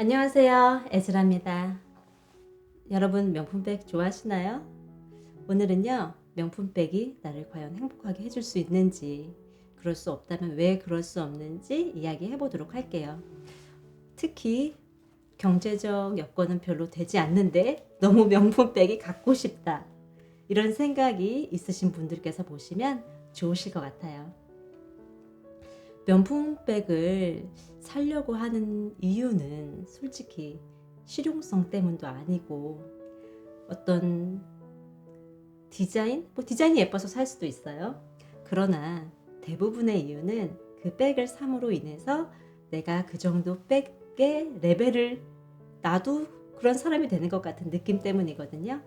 안녕하세요. 에즈라입니다. 여러분 명품백 좋아하시나요? 오늘은요. 명품백이 나를 과연 행복하게 해줄 수 있는지 그럴 수 없다면 왜 그럴 수 없는지 이야기해 보도록 할게요. 특히 경제적 여건은 별로 되지 않는데 너무 명품백이 갖고 싶다. 이런 생각이 있으신 분들께서 보시면 좋으실 것 같아요. 명품백을 살려고 하는 이유는 솔직히 실용성 때문도 아니고 어떤 디자인? 뭐 디자인이 예뻐서 살 수도 있어요. 그러나 대부분의 이유는 그 백을 삼으로 인해서 내가 그 정도 백의 레벨을 나도 그런 사람이 되는 것 같은 느낌 때문이거든요.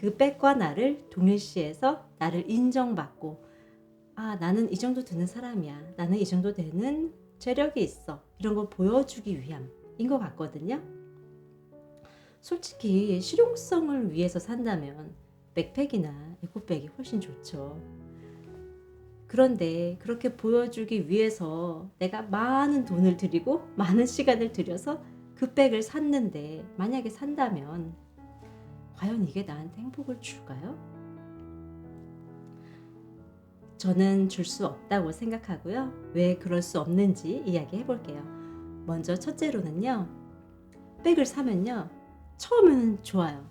그 백과 나를 동일시해서 나를 인정받고 아 나는 이 정도 되는 사람이야. 나는 이 정도 되는 재력이 있어. 이런 걸 보여주기 위함인 것 같거든요. 솔직히 실용성을 위해서 산다면 백팩이나 에코백이 훨씬 좋죠. 그런데 그렇게 보여주기 위해서 내가 많은 돈을 들이고 많은 시간을 들여서 그 백을 샀는데 만약에 산다면 과연 이게 나한테 행복을 줄까요? 저는 줄 수 없다고 생각하고요. 왜 그럴 수 없는지 이야기해 볼게요. 먼저 첫째로는요. 백을 사면요. 처음에는 좋아요.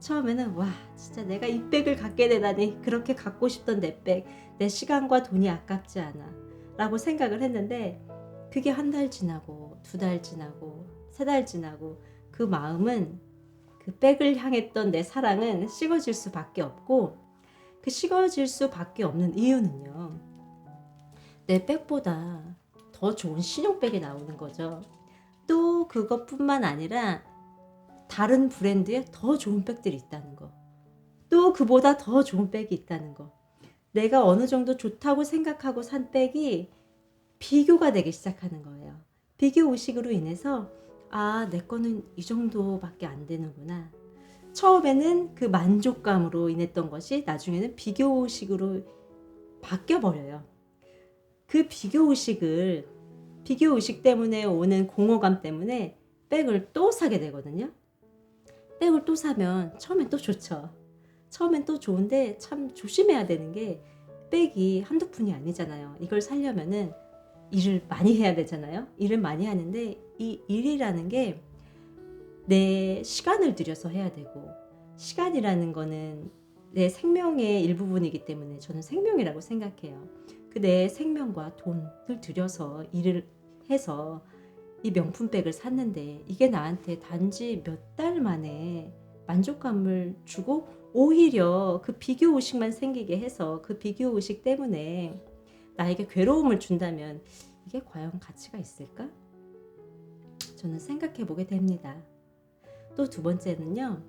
처음에는 와 진짜 내가 이 백을 갖게 되다니 그렇게 갖고 싶던 내 백, 내 시간과 돈이 아깝지 않아 라고 생각을 했는데 그게 한 달 지나고 두 달 지나고 세 달 지나고 그 마음은 그 백을 향했던 내 사랑은 식어질 수밖에 없고 그 식어질 수밖에 없는 이유는요. 내 백보다 더 좋은 신용백이 나오는 거죠. 또 그것뿐만 아니라 다른 브랜드에 더 좋은 백들이 있다는 거. 또 그보다 더 좋은 백이 있다는 거. 내가 어느 정도 좋다고 생각하고 산 백이 비교가 되기 시작하는 거예요. 비교 의식으로 인해서 아, 내 거는 이 정도밖에 안 되는구나. 처음에는 그 만족감으로 인했던 것이 나중에는 비교 의식으로 바뀌어 버려요. 그 비교 의식을 비교 의식 때문에 오는 공허감 때문에 백을 또 사게 되거든요. 백을 또 사면 처음엔 또 좋죠. 처음엔 또 좋은데 참 조심해야 되는 게 백이 한두 푼이 아니잖아요. 이걸 살려면은 일을 많이 해야 되잖아요. 일을 많이 하는데 이 일이라는 게 내 시간을 들여서 해야 되고 시간이라는 거는 내 생명의 일부분이기 때문에 저는 생명이라고 생각해요. 그 내 생명과 돈을 들여서 일을 해서 이 명품백을 샀는데 이게 나한테 단지 몇 달 만에 만족감을 주고 오히려 그 비교 의식만 생기게 해서 그 비교 의식 때문에 나에게 괴로움을 준다면 이게 과연 가치가 있을까? 저는 생각해 보게 됩니다. 또 두 번째는요.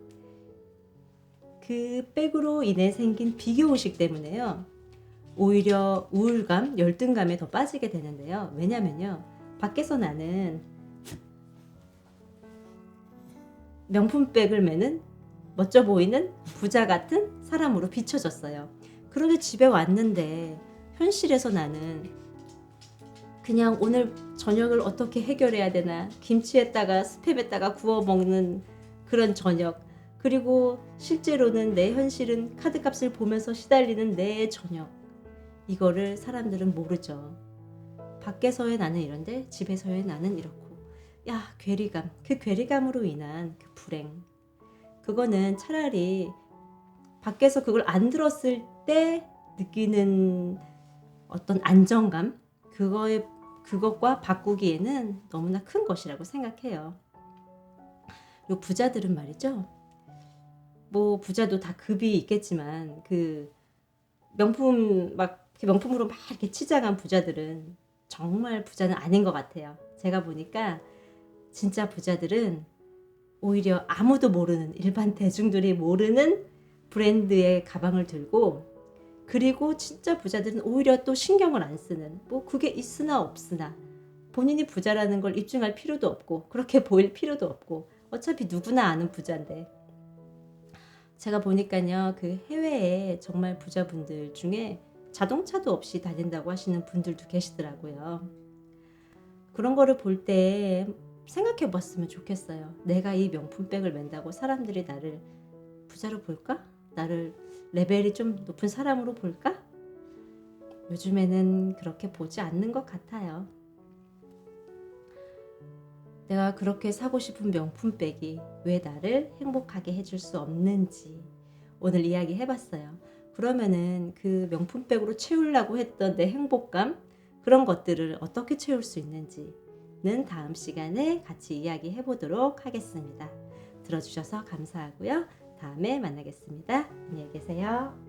그 백으로 인해 생긴 비교 의식 때문에요. 오히려 우울감, 열등감에 더 빠지게 되는데요. 왜냐면요. 밖에서 나는 명품백을 매는 멋져 보이는 부자 같은 사람으로 비춰졌어요. 그런데 집에 왔는데 현실에서 나는 그냥 오늘 저녁을 어떻게 해결해야 되나 김치에다가 스팸에다가 구워 먹는 그런 저녁 그리고 실제로는 내 현실은 카드값을 보면서 시달리는 내 저녁. 이거를 사람들은 모르죠. 밖에서의 나는 이런데 집에서의 나는 이렇고. 야 괴리감. 그 괴리감으로 인한 그 불행. 그거는 차라리 밖에서 그걸 안 들었을 때 느끼는 어떤 안정감? 그거에 그것과 바꾸기에는 너무나 큰 것이라고 생각해요. 요 부자들은 말이죠. 뭐 부자도 다 급이 있겠지만 그 명품 막 명품으로 막 이렇게 치장한 부자들은 정말 부자는 아닌 것 같아요. 제가 보니까 진짜 부자들은 오히려 아무도 모르는 일반 대중들이 모르는 브랜드의 가방을 들고 그리고 진짜 부자들은 오히려 또 신경을 안 쓰는 뭐 그게 있으나 없으나 본인이 부자라는 걸 입증할 필요도 없고 그렇게 보일 필요도 없고 어차피 누구나 아는 부자인데 제가 보니까요 그 해외에 정말 부자분들 중에 자동차도 없이 다닌다고 하시는 분들도 계시더라고요. 그런 거를 볼 때 생각해 봤으면 좋겠어요. 내가 이 명품백을 맨다고 사람들이 나를 부자로 볼까? 나를 레벨이 좀 높은 사람으로 볼까? 요즘에는 그렇게 보지 않는 것 같아요. 내가 그렇게 사고 싶은 명품백이 왜 나를 행복하게 해줄 수 없는지 오늘 이야기 해봤어요. 그러면은 그 명품백으로 채우려고 했던 내 행복감 그런 것들을 어떻게 채울 수 있는지는 다음 시간에 같이 이야기 해보도록 하겠습니다. 들어주셔서 감사하고요. 다음에 만나겠습니다. 안녕히 계세요.